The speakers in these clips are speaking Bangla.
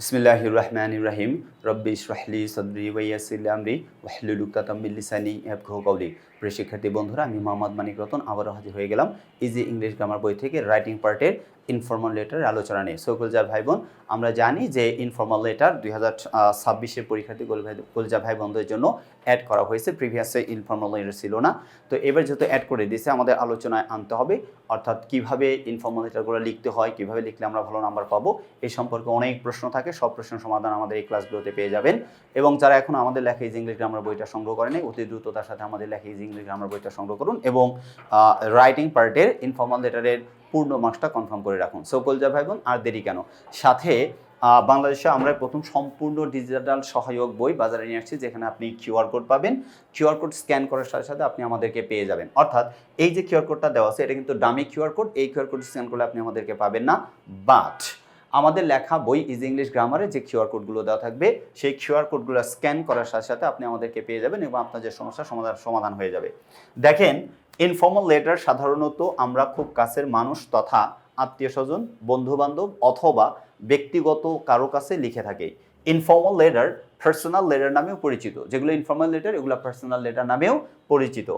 বিসমিল্লাহ রহমান ইব্রাহিম রব্বি ইসরাহলি সদরি ওয়াইয়াসিল আমরি ওয়াহলুল উকতাতাম অ্যাপ কওলি প্রিয় শিক্ষার্থী, বন্ধুরা, আমি মোহাম্মদ মানিক রতন, আবারও হাজির হয়ে গেলাম ইজি ইংলিশ গ্রামার বই থেকে রাইটিং পার্টের ইনফর্মাল লেটারের আলোচনা নিয়ে। সকলজা ভাই বোন আমরা জানি যে ইনফর্মাল লেটার দুই হাজার ছাব্বিশের পরীক্ষার্থী গোলজা ভাই বোনদের জন্য অ্যাড করা হয়েছে প্রিভিয়াসে ইনফর্মাল ছিল না। তো এবার যেহেতু অ্যাড করে দিয়েছে, আমাদের আলোচনায় আনতে হবে, অর্থাৎ কীভাবে ইনফর্মাল লিখতে হয়, কীভাবে লিখলে আমরা ভালো নাম্বার পাবো এই সম্পর্কে অনেক প্রশ্ন থাকে, সব প্রশ্নের সমাধান আমাদের এই ক্লাসগুলোতে পেয়ে যাবেন। এবং যারা এখন আমাদের লেখা ইজ ইংলিশ গ্রামার বইটা সংগ্রহ করেনি অতি দ্রুততার সাথে আমাদের লেখা ইজ ইংলিশ গ্রামার বইটা সংগ্রহ করুন এবং রাইটিং পার্টের ইনফর্মাল লেটারের পূর্ণ মার্কসটা কনফার্ম করে রাখুন। সকলজা ভাই বোন আর দেরি কেন? সাথে বাংলাদেশে আমরা প্রথম সম্পূর্ণ ডিজিটাল সহায়ক বই বাজারে নিয়ে আসছি, যেখানে আপনি কিউআর কোড পাবেন। কিউআর কোড স্ক্যান করার সাথে সাথে আপনি আমাদেরকে পেয়ে যাবেন। অর্থাৎ এই যে কিউআর কোডটা দেওয়া আছে, এটা কিন্তু দামি কিউআর কোড এই কিউআর কোড স্ক্যান করলে আপনি আমাদেরকে পাবেন না। বাট আমাদের লেখা বই ইজ ইংলিশ গ্রামারে যে কিউআর কোডগুলো দেওয়া থাকবে, সেই কিউআর কোডগুলো স্ক্যান করার সাথে সাথে আপনি আমাদেরকে পেয়ে যাবেন এবং আপনার যে সমস্যার সমাধান সমাধান হয়ে যাবে। দেখেন ইনফর্মাল লেটার সাধারণত আমরা খুব কাছের মানুষ তথা আত্মীয় স্বজন বন্ধু বান্ধব অথবা ব্যক্তিগত কারও কাছে লিখে থাকে। ইনফর্মাল লেটার পার্সোনাল লেটার নামেও পরিচিত। যেগুলো ইনফর্মাল লেটার এগুলো পার্সোনাল লেটার নামেও পরিচিত।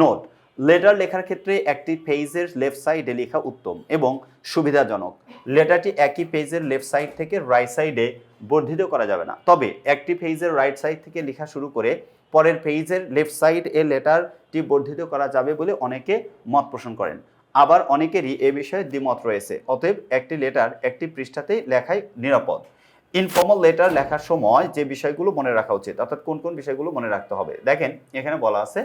নোট লেটার লেখার ক্ষেত্রে একটি পেজের লেফট সাইডে লেখা উত্তম এবং সুবিধাজনক। লেটারটি একই পেজের লেফট সাইড থেকে রাইট সাইডে বর্ধিত করা যাবে না। তবে একটি পেজের রাইট সাইড থেকে লেখা শুরু করে পরের পেজের লেফট সাইড এ লেটারটি বর্ধিত করা যাবে বলে অনেকে মত পোষণ করেন। আবার অনেকেরই এ বিষয়ে দ্বিমত রয়েছে। অতএব একটি লেটার একটি পৃষ্ঠাতেই লেখাই নিরাপদ। ইনফর্মাল লেটার লেখার সময় যে বিষয়গুলো মনে রাখা উচিত, অর্থাৎ কোন কোন বিষয়গুলো মনে রাখতে হবে। দেখেন, এখানে বলা আছে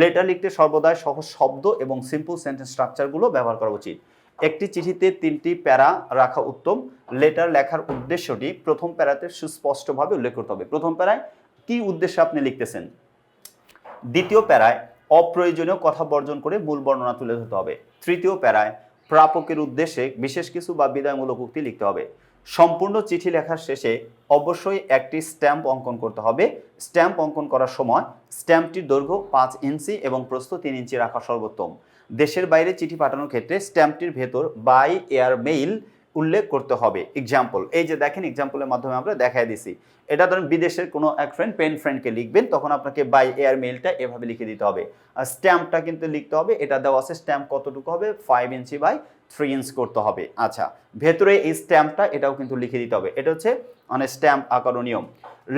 লেটার লিখতে সর্বদাই সহজ শব্দ এবং সিম্পল সেন্টেন্স স্ট্রাকচারগুলো ব্যবহার করা উচিত। একটি চিঠিতে তিনটি প্যারা রাখা উত্তম। লেটার লেখার উদ্দেশ্যটি প্রথম প্যারাতে সুস্পষ্টভাবে উল্লেখ করতে হবে। প্রথম প্যারায় কি উদ্দেশ্যে আপনি লিখতেছেন? দ্বিতীয় প্যারায় অপ্রয়োজনীয় কথা বর্জন করে মূল বর্ণনা তুলে ধরতে হবে। তৃতীয় প্যারায় প্রাপকের উদ্দেশ্যে বিশেষ কিছু বা বিদায়মূলক উক্তি লিখতে হবে। সম্পূর্ণ চিঠি লেখার শেষে অবশ্যই একটি স্ট্যাম্প অঙ্কন করতে হবে। স্ট্যাম্প অঙ্কন করার সময় স্ট্যাম্পটির দৈর্ঘ্য পাঁচ ইঞ্চি এবং প্রস্থ তিন ইঞ্চি রাখা সর্বোত্তম। দেশের বাইরে চিঠি পাঠানোর ক্ষেত্রে স্ট্যাম্পটির ভেতর বাই এয়ার মেইল উল্লেখ করতে হবে। এক্সাম্পল এই যে দেখেন এক্সাম্পলের মাধ্যমে আমরা দেখাই দিছি। এটা ধরেন বিদেশের কোনো এক ফ্রেন্ড পেন ফ্রেন্ডকে লিখবেন, তখন আপনাকে বাই এয়ার মেইলটা এভাবে লিখে দিতে হবে। আর স্ট্যাম্পটা কিন্তু লিখতে হবে, এটা দেওয়া আছে স্ট্যাম্প কতটুকু হবে? Five inch by three inch করতে হবে। আচ্ছা ভেতরে এই স্ট্যাম্পটা এটাও কিন্তু লিখে দিতে হবে। এটা হচ্ছে মানে স্ট্যাম্প আঁকানো নিয়ম।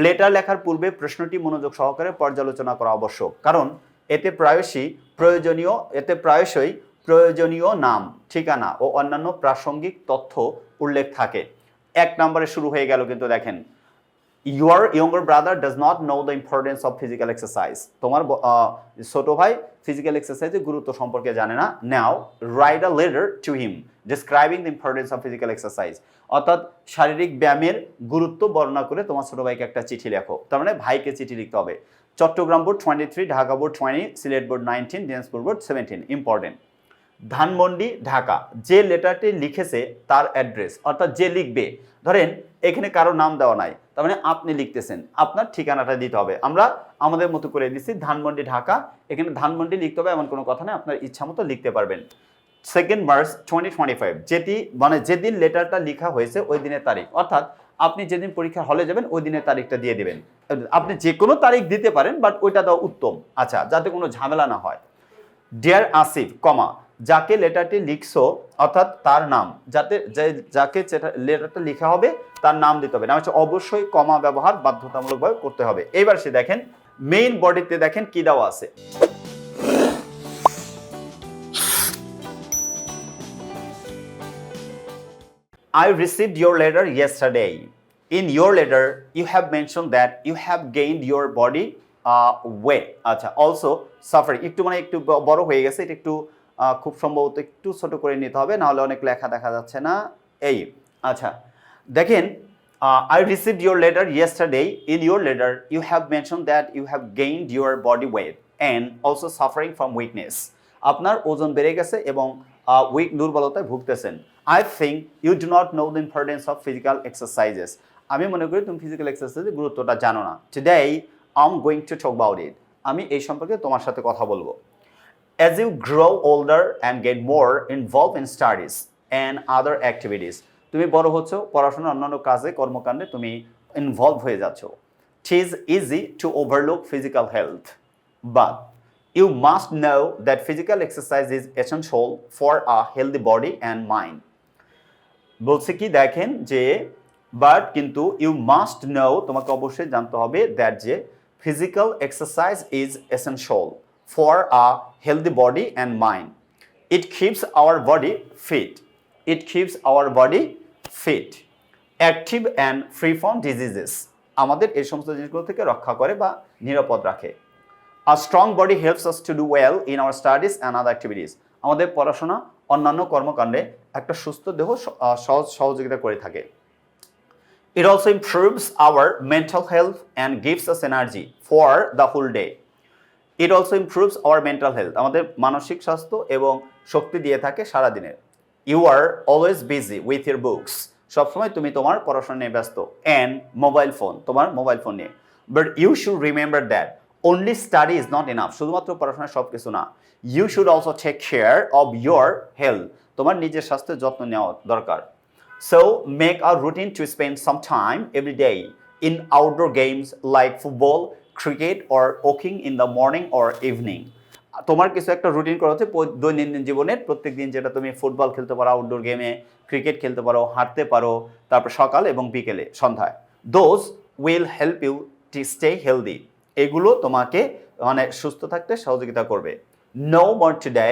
লেটার লেখার পূর্বে প্রশ্নটি মনোযোগ সহকারে পর্যালোচনা করা আবশ্যক। কারণ এতে প্রায়শই প্রয়োজনীয়, এতে প্রায়শই প্রয়োজনীয় নাম, ঠিকানা ও অন্যান্য প্রাসঙ্গিক তথ্য উল্লেখ থাকে। এক নম্বরে শুরু হয়ে গেল কিন্তু দেখেন your younger brother does not know the importance of physical exercise তোমার ছোট ভাই ফিজিক্যাল এক্সারসাইজের গুরুত্ব সম্পর্কে জানে না। Now write a letter to him describing the importance of physical exercise অর্থাৎ শারীরিক ব্যায়ামের গুরুত্ব বর্ণনা করে তোমার ছোট ভাইকে একটা চিঠি লেখো। তার মানে ভাইকে চিঠি লিখতে হবে। Chittagong board twenty three Dhaka board twenty Sylhet board nineteen Dinajpur board seventeen important Dhanmondi, Dhaka. যে লেটারটি লিখেছে তার অ্যাড্রেস, অর্থাৎ যে লিখবে। ধরেন, এখানে কারও নাম দেওয়া নাই, তার মানে আপনি লিখতেছেন। আপনার ঠিকানাটা দিতে হবে। আমরা আমাদের মতো করে দিচ্ছি, ধানমন্ডি, ঢাকা। এখানে ধানমন্ডি লিখতে হবে, এমন কোনো কথা নেই, আপনার ইচ্ছা মতো লিখতে পারবেন। Second March twenty twenty five যেটি মানে যেদিন লেটারটা লেখা হয়েছে, ওই দিনের তারিখ। অর্থাৎ, আপনি যেদিন পরীক্ষার হলে যাবেন, ওই দিনের তারিখটা দিয়ে দিবেন। আপনি যে কোনো তারিখ দিতে পারেন, বাট ওইটা দেওয়া উত্তম। আচ্ছা যাতে কোনো ঝামেলা না হয়। ডিয়ার আসিফ কমা যাকে লেটারটি লিখছো অর্থাৎ তার নাম যাতে যাকে লেটারটা লেখা হবে তার নাম দিতে হবে না হচ্ছে অবশ্যই কমা ব্যবহার বাধ্যতামূলকভাবে করতে হবে এবার সে দেখেন মেইন বডিতে দেখেন কি দেওয়া আছে I received your letter yesterday. In your letter, you have mentioned that you have gained your body uh. আচ্ছা অলসো suffering একটু মানে একটু বড় হয়ে গেছে এটা একটু খুব সম্ভবত একটু ছোট করে নিতে হবে, নাহলে অনেক লেখা দেখা যাচ্ছে না। এই আচ্ছা দেখেন I receive your letter yesterday in your letter you have mention that you have gained your body weight and also suffering from weakness আপনার ওজন বেড়ে গেছে এবং উইক দুর্বলতায় ভুগতেছেন। I think you do not know the importance of physical exercises আমি মনে করি তুমি ফিজিক্যাল এক্সারসাইজের গুরুত্বটা জানো না। Today I am going to talk about it আমি এই সম্পর্কে তোমার সাথে কথা বলব। As you grow older and get more involved in studies and other activities, তুমি বড় হচ্ছ পড়াশোনা অন্যান্য কাজে কর্মকাণ্ডে তুমি ইনভলভ হয়ে যাচ্ছ। It is to overlook physical health but you must know that physical exercise is essential for a healthy body and mind বলছে কি দেখেন যে বাট কিন্তু ইউ মাস্ট নো তোমাকে অবশ্যই জানতে হবে দ্যাট যে physical exercise is essential for a healthy body and mind it keeps our body fit it keeps our body fit active and free from diseases আমাদের এই সমস্ত জিনিসগুলো থেকে রক্ষা করে বা নিরাপদ রাখে। A strong body helps us to do well in our studies and other activities আমাদের পড়াশোনা, অন্যান্য কর্মকাণ্ডে একটা সুস্থ দেহ সহজ সহযোগিতা করে থাকে। It also improves our mental health and gives us energy for the whole day. It also improves our mental health আমাদের মানসিক স্বাস্থ্য এবং শক্তি দিয়ে থাকে সারাদিনের you are always busy with your books সবসময় তুমি তোমার পড়াশোনা নিয়ে ব্যস্ত। অ্যান্ড মোবাইল ফোন তোমার মোবাইল ফোন নিয়ে। But you should remember that only study is not enough শুধুমাত্র পড়াশোনা সব কিছু না। You should also take care of your health তোমার নিজের স্বাস্থ্যের যত্ন নেওয়া দরকার। So make a routine to spend some time every day in outdoor games like football, cricket, or walking in the morning or evening তোমার কিছু একটা রুটিন করা হচ্ছে দৈনন্দিন জীবনের প্রত্যেক দিন যেটা তুমি ফুটবল খেলতে পারো আউটডোর গেমে ক্রিকেট খেলতে পারো হাঁটতে পারো তারপর সকাল এবং বিকেলে সন্ধ্যায়। Those will help you to stay healthy এগুলো তোমাকে মানে সুস্থ থাকতে সহযোগিতা করবে। No more today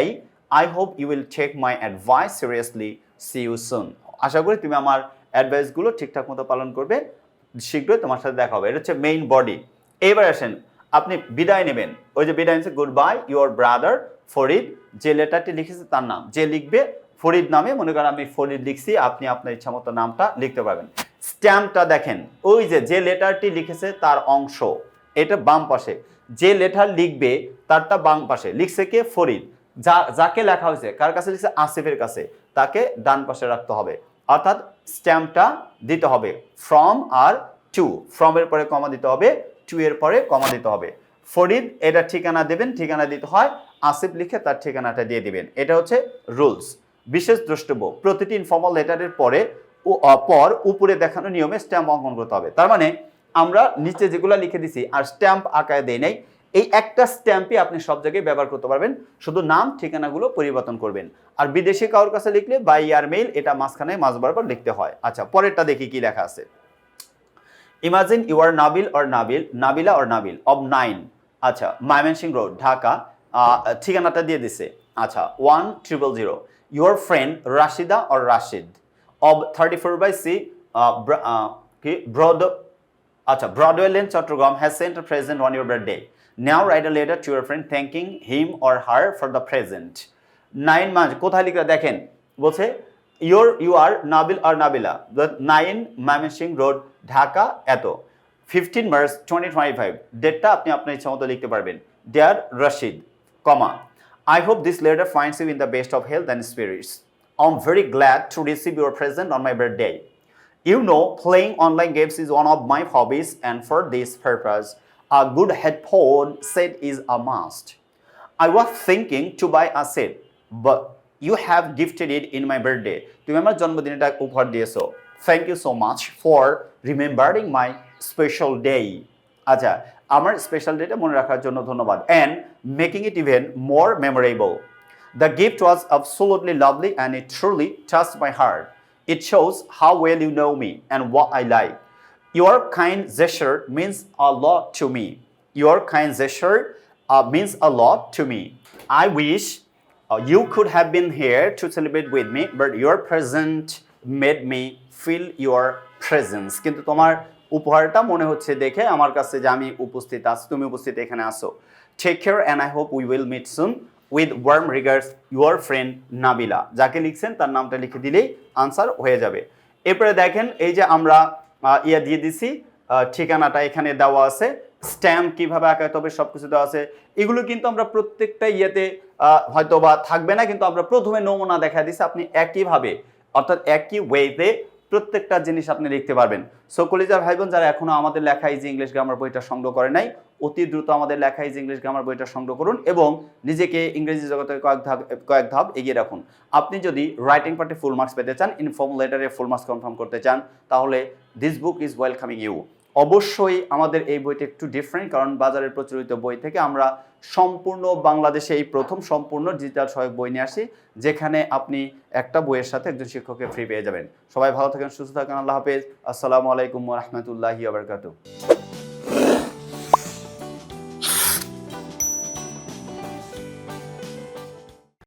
I hope you will take my advice seriously see you soon আশা করি তুমি আমার অ্যাডভাইসগুলো ঠিকঠাক মতো পালন করবে। শীঘ্রই তোমার সাথে দেখা হবে। এটা হচ্ছে মেইন বডি এবার আসেন, আপনি বিদায় নেবেন। ওই যে বিদায় নিচ্ছে good bye your brother Farid যে লেটারটি লিখেছে তার নাম, যে লিখবে ফরিদ নামে, মনে করেন আমি ফরিদ লিখছি, আপনি আপনার ইচ্ছা মতো নামটা লিখতে পারবেন। স্ট্যাম্পটা দেখেন, ওই যে যে লেটারটি লিখেছে তার অংশ, এটা বাম পাশে। যে লেটার লিখবে তারটা বাম পাশে, লিখছে কে? ফরিদ। যা, যাকে লেখা হয়েছে, কার কাছে লিখছে? আসিফের কাছে। তাকে ডান পাশে রাখতে হবে। অর্থাৎ স্ট্যাম্পটা দিতে হবে ফ্রম আর টু ফ্রমের পরে কমা দিতে হবে টু এর পরে কমা দিতে হবে। ফরিদ, এটা ঠিকানা দেবেন, ঠিকানা দিতে হয়, আসিফ লিখে তার ঠিকানাটা দিয়ে দিবেন। এটা হচ্ছে রুলস। বিশেষ দ্রষ্টব্য, প্রতিটি ইনফর্মাল লেটারের পরে পর উপরে দেখানো নিয়মে স্ট্যাম্প অঙ্কন করতে হবে। তার মানে আমরা নিচে যেগুলো লিখে দিছি আর স্ট্যাম্প আকারে দেয় নাই, এই একটা স্ট্যাম্পই আপনি সব জায়গায় ব্যবহার করতে পারবেন। শুধু নাম, ঠিকানাগুলো পরিবর্তন করবেন। আর বিদেশি কারোর কাছে লিখলে বাই ইয়ার মেইল এটা মাঝখানে মাঝ বরাবর লিখতে হয়। আচ্ছা পরেরটা দেখি কি লেখা আছে। Imagine you are Nabil or Nabil Nabila or Nabil of nine আচ্ছা মাইমেনসিং রোড ঢাকা ঠিকানাটা দিয়ে দিছে। আচ্ছা one triple zero your friend Rashida or Rashid of thirty four by C কি? ব্রড আচ্ছা Broadway lane Chittagong has sent present on your birthday. Now write a letter to your friend thanking him or her for the present. Nine মাস কোথায় লিখে দেখেন, বলছে ইউর ইউ আর নাবিল আর নাবিলা নাইন ময়মনসিং রোড ঢাকা এত fifteen March twenty twenty five ডেটটা আপনি আপনার ইচ্ছা মতো লিখতে পারবেন dear Rashid comma I hope this letter finds you in the best of health and spirits. I'm very glad to receive your present on my birthday. You know, playing online games is one of my hobbies, and for this purpose, a good headphone set is a must. I was thinking to buy a set, but you have gifted it in my birthday. তুমি আমার জন্মদিনে এটা উপহার দিয়েছ thank you so much for remembering my special day আচ্ছা আমার স্পেশাল ডেটা মনে রাখার জন্য ধন্যবাদ and making it even more memorable the gift was and it truly touched my heart. It shows how well you know me and what I like. Your kind gesture means a lot to me. Your kind gesture uh, means a lot to me. I wish uh, you could have been here to celebrate with me, but your present made me feel your presence. কিন্তু তোমার উপহারটা মনে হচ্ছে দেখে আমার কাছে যে আমি উপস্থিত আছি তুমি উপস্থিত এখানে আসো take care and I hope we will meet soon with warm regards your friend Nabila যাকে লিখছেন তার নামটা লিখে দিলেই আনসার হয়ে যাবে। এরপরে দেখেন এই যে আমরা ইয়া দিয়ে দিছি ঠিকানাটা এখানে দেওয়া আছে। স্ট্যাম্প কীভাবে আঁকাতে হবে সব কিছু দেওয়া আছে। এগুলো কিন্তু আমরা প্রত্যেকটা ইয়েতে হয়তো বা থাকবে না, কিন্তু আমরা প্রথমে নমুনা দেখা দিছি আপনি একইভাবে, অর্থাৎ একই ওয়েতে প্রত্যেকটা জিনিস আপনি লিখতে পারবেন। সো কলিজার ভাই বোন যারা এখনও আমাদের লেখা ইজি ইংলিশ গ্রামার বইটা সংগ্রহ করে নাই, অতি দ্রুত আমাদের লেখা ইজি ইংলিশ গ্রামার বইটা সংগ্রহ করুন এবং নিজেকে ইংরেজি জগতে কয়েক ধাপ কয়েক ধাপ এগিয়ে রাখুন। আপনি যদি রাইটিং পার্টে ফুল মার্কস পেতে চান ইনফর্ম লেটারে ফুল মার্কস কনফার্ম করতে চান, তাহলে this book is welcoming you অবশ্যই আমাদের এই বইটা একটু ডিফারেন্ট কারণ বাজারে প্রচলিত বই থেকে আমরা সম্পূর্ণ বাংলাদেশে এই প্রথম সম্পূর্ণ ডিজিটাল সহায়ক বই নিয়ে আসি, যেখানে আপনি একটা বইয়ের সাথে একজন শিক্ষককে ফ্রি পেয়ে যাবেন। সবাই ভালো থাকেন, সুস্থ থাকেন, আল্লাহ হাফেজ। আসসালামু আলাইকুম রহমতুল্লাহি আবরকাতু